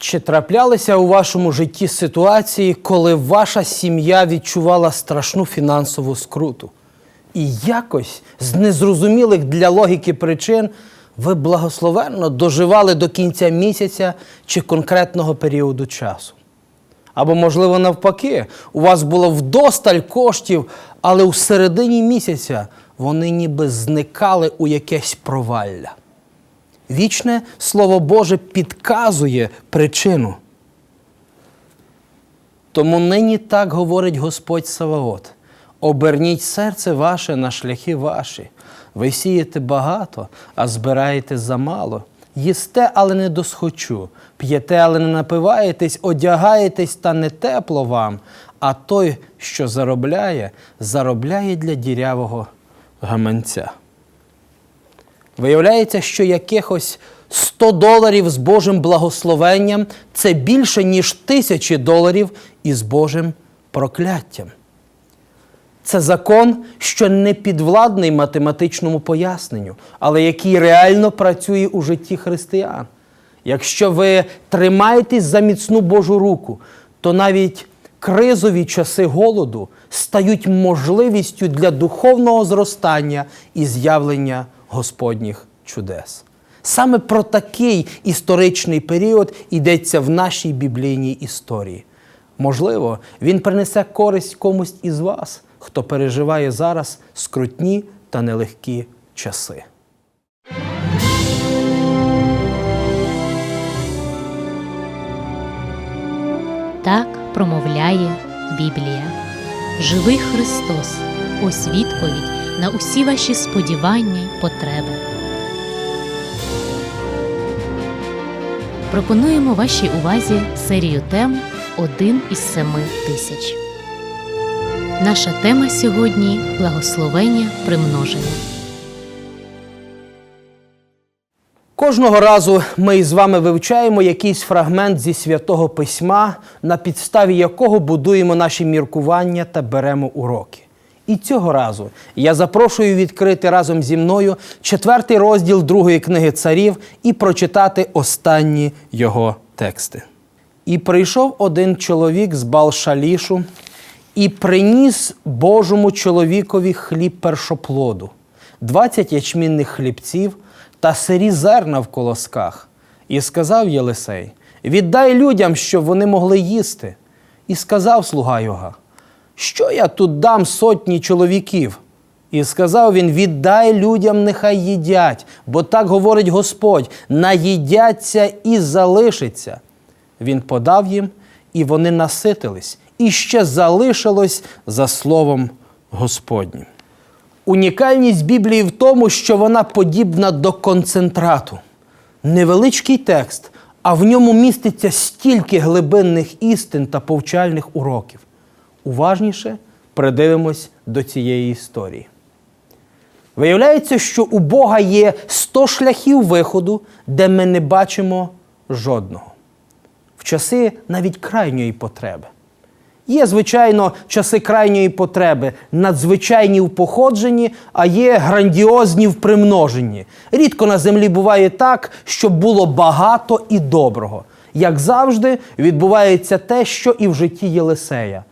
Чи траплялися у вашому житті ситуації, коли ваша сім'я відчувала страшну фінансову скруту? І якось з незрозумілих для логіки причин ви благословенно доживали до кінця місяця чи конкретного періоду часу? Або, можливо, навпаки, у вас було вдосталь коштів, але у середині місяця вони ніби зникали у якесь провалля. Вічне Слово Боже підказує причину. Тому нині так говорить Господь Саваот. Оберніть серце ваше на шляхи ваші. Ви сієте багато, а збираєте замало. Їсте, але не досхочу, п'єте, але не напиваєтесь, одягаєтесь, та не тепло вам. А той, що заробляє, заробляє для дірявого гаманця. Виявляється, що якихось 100 доларів з Божим благословенням це більше, ніж тисячі доларів із Божим прокляттям. Це закон, що не підвладний математичному поясненню, але який реально працює у житті християн. Якщо ви тримаєтесь за міцну Божу руку, то навіть кризові часи голоду стають можливістю для духовного зростання і з'явлення Господніх чудес. Саме про такий історичний період йдеться в нашій біблійній історії. Можливо, він принесе користь комусь із вас, хто переживає зараз скрутні та нелегкі часи. Так промовляє Біблія. Живий Христос, ось відповідь на усі ваші сподівання й потреби. Пропонуємо вашій увазі серію тем Один із семи тисяч. Наша тема сьогодні благословення примноження. Кожного разу ми із вами вивчаємо якийсь фрагмент зі святого письма, на підставі якого будуємо наші міркування та беремо уроки. І цього разу я запрошую відкрити разом зі мною четвертий розділ другої книги царів і прочитати останні його тексти. І прийшов один чоловік з Балшалішу і приніс Божому чоловікові хліб першоплоду, двадцять ячмінних хлібців та сирі зерна в колосках. І сказав Єлисей: Віддай людям, щоб вони могли їсти. І сказав слуга його, що я тут дам сотні чоловіків? І сказав він: віддай людям, нехай їдять, бо так говорить Господь: наїдяться і залишиться. Він подав їм, і вони наситились, і ще залишилось за словом Господнім. Унікальність Біблії в тому, що вона подібна до концентрату. Невеличкий текст, а в ньому міститься стільки глибинних істин та повчальних уроків. Уважніше придивимось до цієї історії. Виявляється, що у Бога є 100 шляхів виходу, де ми не бачимо жодного. В часи навіть крайньої потреби. Є, звичайно, часи крайньої потреби, надзвичайні в походженні, а є грандіозні в примноженні. Рідко на землі буває так, щоб було багато і доброго. Як завжди, відбувається те, що і в житті Єлисея.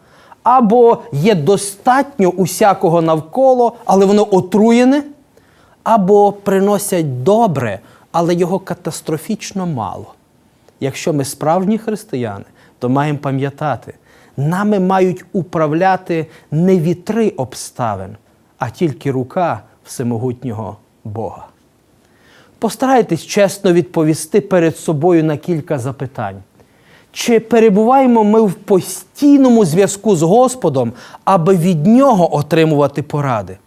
Або є достатньо усякого навколо, але воно отруєне, або приносять добре, але його катастрофічно мало. Якщо ми справжні християни, то маємо пам'ятати, нами мають управляти не вітри обставин, а тільки рука всемогутнього Бога. Постарайтесь чесно відповісти перед собою на кілька запитань. Чи перебуваємо ми в постійному зв'язку з Господом, аби від Нього отримувати поради?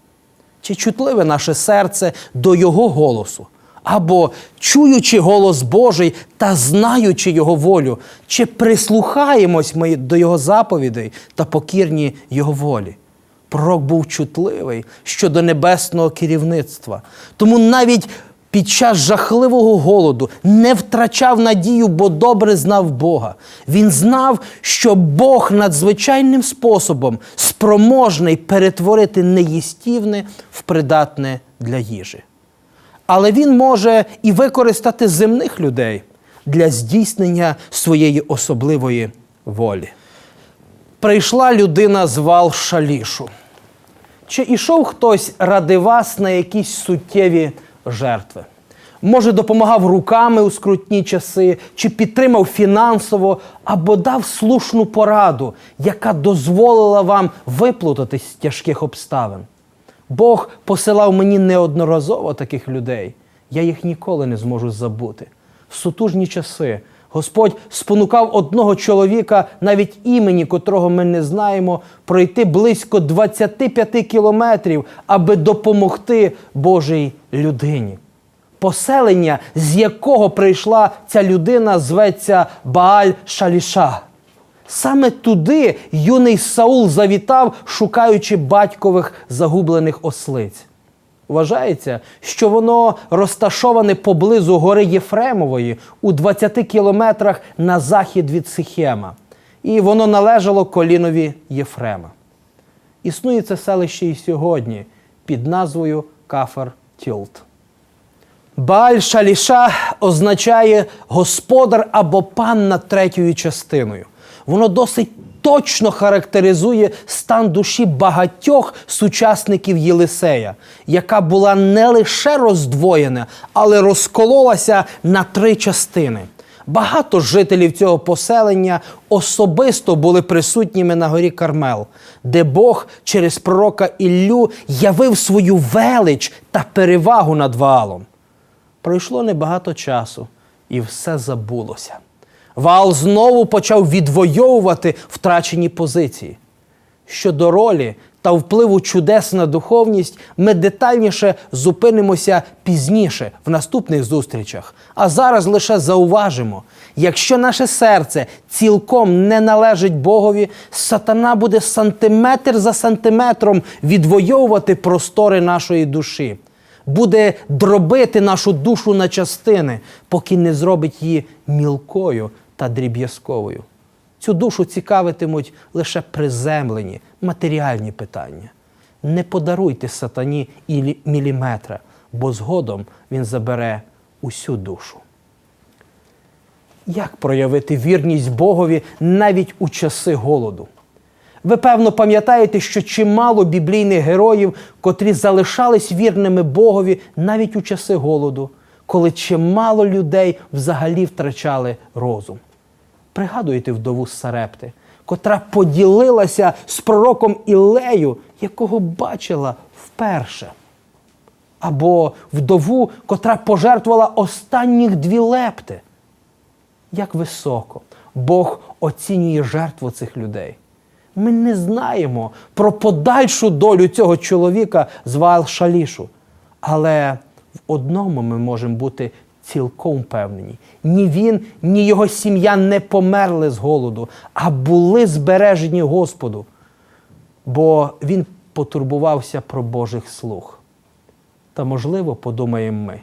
Чи чутливе наше серце до Його голосу? Або чуючи голос Божий та знаючи Його волю, чи прислухаємось ми до Його заповідей та покірні Його волі? Пророк був чутливий щодо небесного керівництва. Тому навіть під час жахливого голоду не втрачав надію, бо добре знав Бога. Він знав, що Бог надзвичайним способом спроможний перетворити неїстівне в придатне для їжі. Але він може і використати земних людей. для здійснення своєї особливої волі. Прийшла людина з вал шалішу. Чи ішов хтось ради вас на якісь суттєві жертви? Може, допомагав руками у скрутні часи, чи підтримав фінансово, або дав слушну пораду, яка дозволила вам виплутатись з тяжких обставин. Бог посилав мені неодноразово таких людей. Я їх ніколи не зможу забути. В сутужні часи Господь спонукав одного чоловіка, навіть імені котрого ми не знаємо, пройти близько 25 кілометрів, аби допомогти Божій людині. Поселення, з якого прийшла ця людина, зветься Бааль Шаліша. Саме туди юний Саул завітав, шукаючи батькових загублених ослиць. Вважається, що воно розташоване поблизу гори Єфремової у 20 кілометрах на захід від Сихема. І воно належало колінові Єфрема. Існує це селище і сьогодні під назвою Кафар Тюлт. Бааль Шаліша означає господар або пан над третьою частиною. Воно досить точно характеризує стан душі багатьох сучасників Єлисея, яка була не лише роздвоєна, але розкололася на три частини. Багато жителів цього поселення особисто були присутніми на горі Кармел, де Бог через пророка Іллю явив свою велич та перевагу над Ваалом. Пройшло небагато часу, і все забулося. Ваал знову почав відвоювати втрачені позиції. Щодо ролі та впливу чудес на духовність, ми детальніше зупинимося пізніше в наступних зустрічах. А зараз лише зауважимо: якщо наше серце цілком не належить Богові, сатана буде сантиметр за сантиметром відвоювати простори нашої душі буде дробити нашу душу на частини, поки не зробить її мілкою та дріб'язковою. Цю душу цікавитимуть лише приземлені матеріальні питання. Не подаруйте сатані і міліметра, бо згодом він забере усю душу. Як проявити вірність Богові навіть у часи голоду? Ви певно пам'ятаєте, що чимало біблійних героїв, котрі залишались вірними Богові навіть у часи голоду, коли чимало людей взагалі втрачали розум. Пригадуєте вдову з Сарепти, котра поділилася з пророком Ілею, якого бачила вперше. Або вдову, котра пожертвувала останніх дві лепти. Як високо Бог оцінює жертву цих людей. Ми не знаємо про подальшу долю цього чоловіка з Ваал Шалішу. Але в одному ми можемо бути цілком впевнені: ні він, ні його сім'я не померли з голоду, а були збережені Господу, бо він потурбувався про Божих слуг. Та, можливо, подумаємо ми.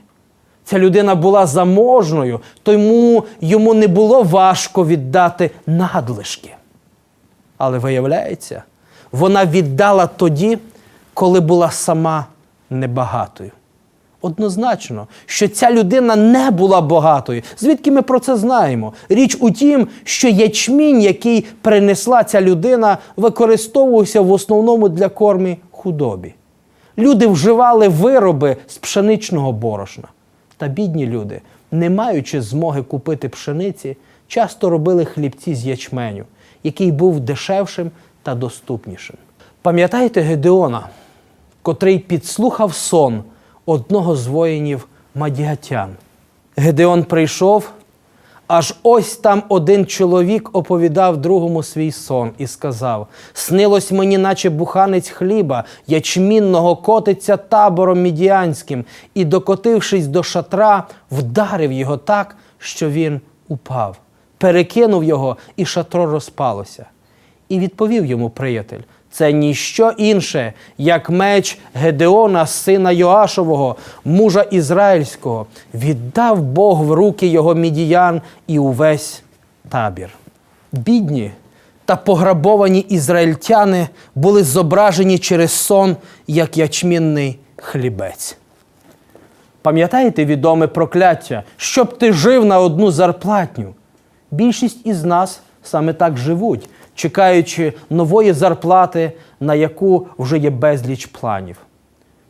Ця людина була заможною, тому йому не було важко віддати надлишки. Але виявляється, вона віддала тоді, коли була сама небагатою. Однозначно, що ця людина не була багатою. Звідки ми про це знаємо? Річ у тім, що ячмінь, який принесла ця людина, використовувався в основному для кормі худобі. Люди вживали вироби з пшеничного борошна. Та бідні люди, не маючи змоги купити пшениці, часто робили хлібці з ячменю, який був дешевшим та доступнішим. Пам'ятаєте Гедеона, котрий підслухав сон одного з воїнів Мадіатян? Гедеон прийшов, аж ось там один чоловік оповідав другому свій сон і сказав: Снилось мені, наче буханець хліба, ячмінного котиться табором мідіанським, і, докотившись до шатра, вдарив його так, що він упав, перекинув його, і шатро розпалося. І відповів йому приятель: це ніщо інше, як меч Гедеона, сина Йоашового, мужа ізраїльського, віддав Бог в руки його мідіян і увесь табір. Бідні та пограбовані ізраїльтяни були зображені через сон як ячмінний хлібець. Пам'ятаєте відоме прокляття, щоб ти жив на одну зарплатню? Більшість із нас саме так живуть, чекаючи нової зарплати, на яку вже є безліч планів.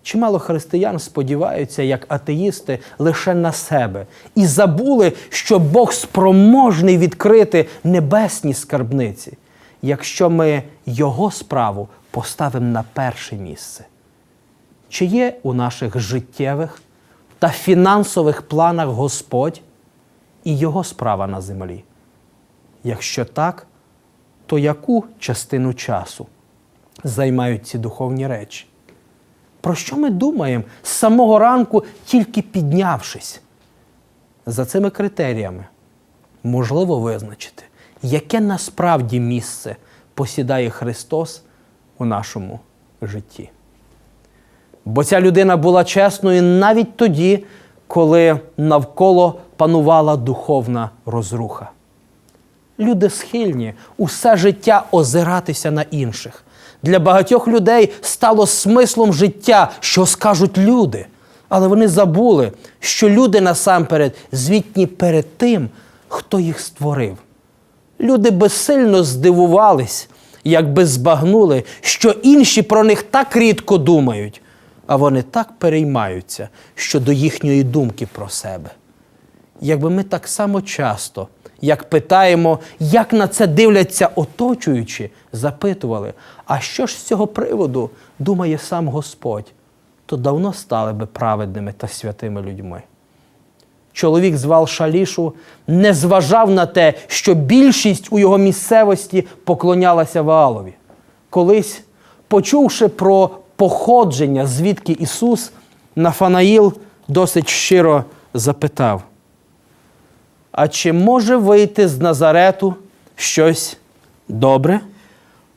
Чимало християн сподіваються, як атеїсти, лише на себе і забули, що Бог спроможний відкрити небесні скарбниці, якщо ми Його справу поставимо на перше місце. Чи є у наших життєвих та фінансових планах Господь і Його справа на землі? Якщо так, то яку частину часу займають ці духовні речі? Про що ми думаємо з самого ранку, тільки піднявшись? За цими критеріями можливо визначити, яке насправді місце посідає Христос у нашому житті. Бо ця людина була чесною навіть тоді, коли навколо панувала духовна розруха. Люди схильні усе життя озиратися на інших. Для багатьох людей стало смислом життя, що скажуть люди. Але вони забули, що люди насамперед звітні перед тим, хто їх створив. Люди безсильно здивувались, якби збагнули, що інші про них так рідко думають, а вони так переймаються щодо їхньої думки про себе. Якби ми так само часто, як питаємо, як на це дивляться оточуючі, запитували, а що ж з цього приводу думає сам Господь, то давно стали би праведними та святими людьми. Чоловік з Вал-Шалішу не зважав на те, що більшість у його місцевості поклонялася Ваалові. Колись, почувши про походження, звідки Ісус, Нафанаїл досить щиро запитав: А чи може вийти з Назарету щось добре?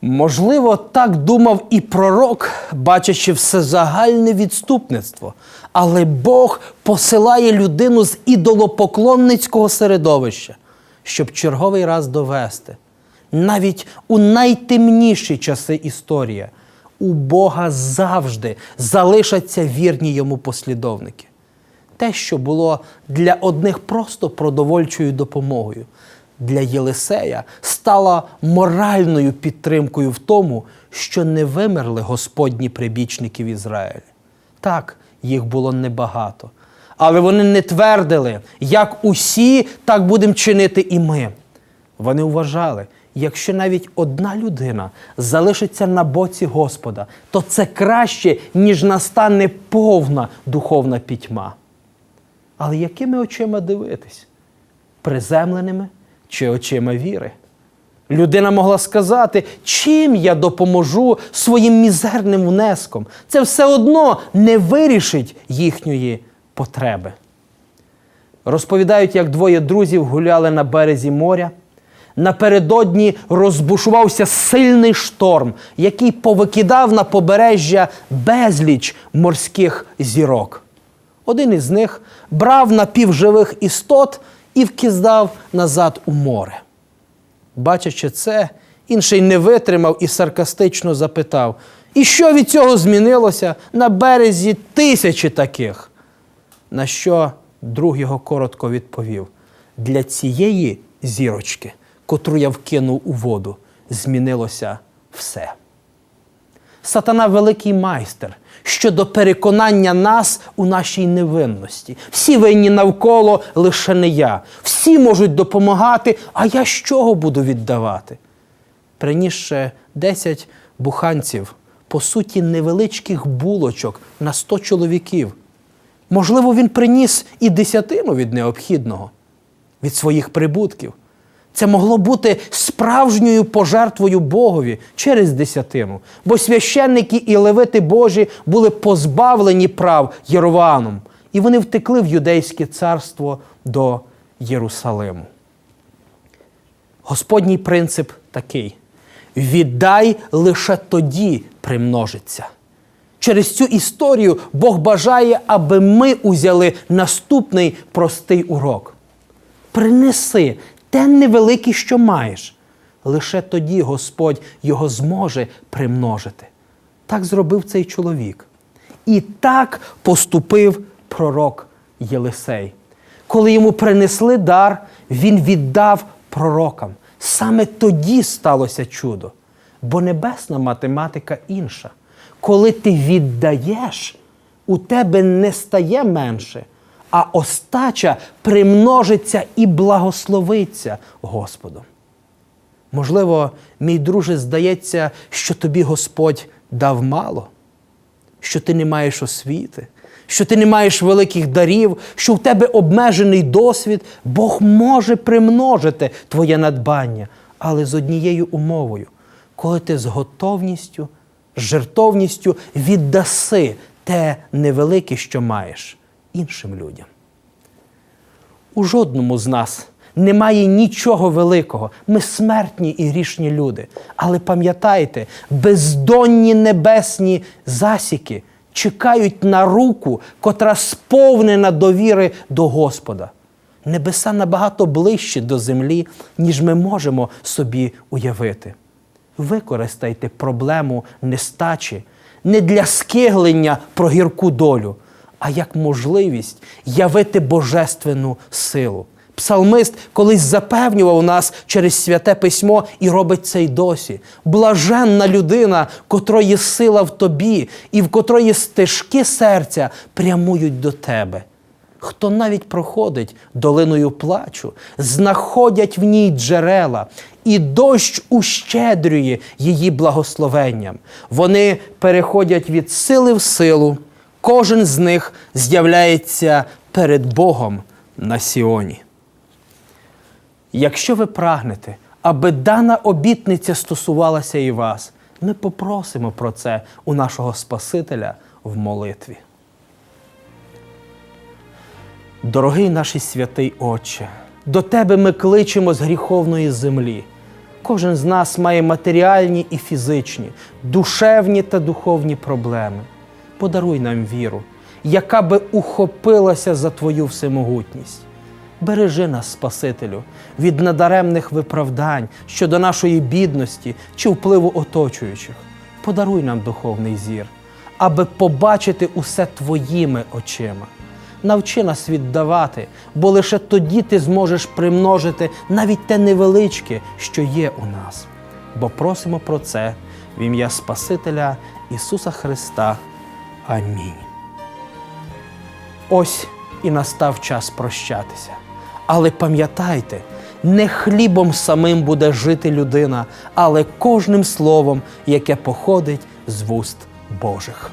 Можливо, так думав і пророк, бачачи всезагальне відступництво. Але Бог посилає людину з ідолопоклонницького середовища, щоб черговий раз довести. Навіть у найтемніші часи історії у Бога завжди залишаться вірні йому послідовники. Те, що було для одних просто продовольчою допомогою, для Єлисея стало моральною підтримкою в тому, що не вимерли Господні прибічники в Ізраїлі. Так, їх було небагато. Але вони не твердили, як усі, так будемо чинити і ми. Вони вважали, якщо навіть одна людина залишиться на боці Господа, то це краще, ніж настане повна духовна пітьма. Але якими очима дивитись? Приземленими чи очима віри? Людина могла сказати, чим я допоможу своїм мізерним внеском. Це все одно не вирішить їхньої потреби. Розповідають, як двоє друзів гуляли на березі моря. Напередодні розбушувався сильний шторм, який повикидав на побережжя безліч морських зірок. Один із них брав напівживих істот і вкиздав назад у море. Бачачи це, інший не витримав і саркастично запитав: І що від цього змінилося на березі тисячі таких? На що друг його коротко відповів: для цієї зірочки, котру я вкинув у воду, змінилося все. Сатана великий майстер щодо переконання нас у нашій невинності. Всі винні навколо, лише не я. Всі можуть допомагати, а я з чого буду віддавати? Принісши 10 буханців, по суті, невеличких булочок на 100 чоловіків. Можливо, він приніс і десятину від необхідного, від своїх прибутків. Це могло бути справжньою пожертвою Богові через десятину, бо священники і левити Божі були позбавлені прав Єрованом, і вони втекли в юдейське царство до Єрусалиму. Господній принцип такий: віддай лише тоді примножиться. Через цю історію Бог бажає, аби ми узяли наступний простий урок. Принеси те невелике, що маєш. Лише тоді Господь його зможе примножити. Так зробив цей чоловік. І так поступив пророк Єлисей. Коли йому принесли дар, він віддав пророкам. Саме тоді сталося чудо. Бо небесна математика інша. Коли ти віддаєш, у тебе не стає менше, а остача примножиться і благословиться Господом. Можливо, мій друже, здається, що тобі Господь дав мало, що ти не маєш освіти, що ти не маєш великих дарів, що в тебе обмежений досвід. Бог може примножити твоє надбання, але з однією умовою, коли ти з готовністю, з жертовністю віддаси те невелике, що маєш іншим людям. У жодному з нас немає нічого великого. Ми смертні і грішні люди. Але пам'ятайте, бездонні небесні засіки чекають на руку, котра сповнена довіри до Господа. Небеса набагато ближче до землі, ніж ми можемо собі уявити. Використайте проблему нестачі не для скиглення про гірку долю, а як можливість явити божественну силу. Псалмист колись запевнював нас через святе письмо і робить це й досі. Блаженна людина, котрої сила в тобі, і в котрої стежки серця прямують до тебе. Хто навіть проходить долиною плачу, знаходять в ній джерела, і дощ ущедрює її благословенням. Вони переходять від сили в силу, кожен з них з'являється перед Богом на Сіоні. Якщо ви прагнете, аби дана обітниця стосувалася і вас, ми попросимо про це у нашого Спасителя в молитві. Дорогий наш святий Отче, до Тебе ми кличемо з гріховної землі. Кожен з нас має матеріальні і фізичні, душевні та духовні проблеми. Подаруй нам віру, яка би ухопилася за Твою всемогутність. Бережи нас, Спасителю, від надаремних виправдань щодо нашої бідності чи впливу оточуючих. Подаруй нам духовний зір, аби побачити усе Твоїми очима. Навчи нас віддавати, бо лише тоді ти зможеш примножити навіть те невеличке, що є у нас. Бо просимо про це в ім'я Спасителя Ісуса Христа. Амінь. Ось і настав час прощатися. Але пам'ятайте, не хлібом самим буде жити людина, але кожним словом, яке походить з вуст Божих.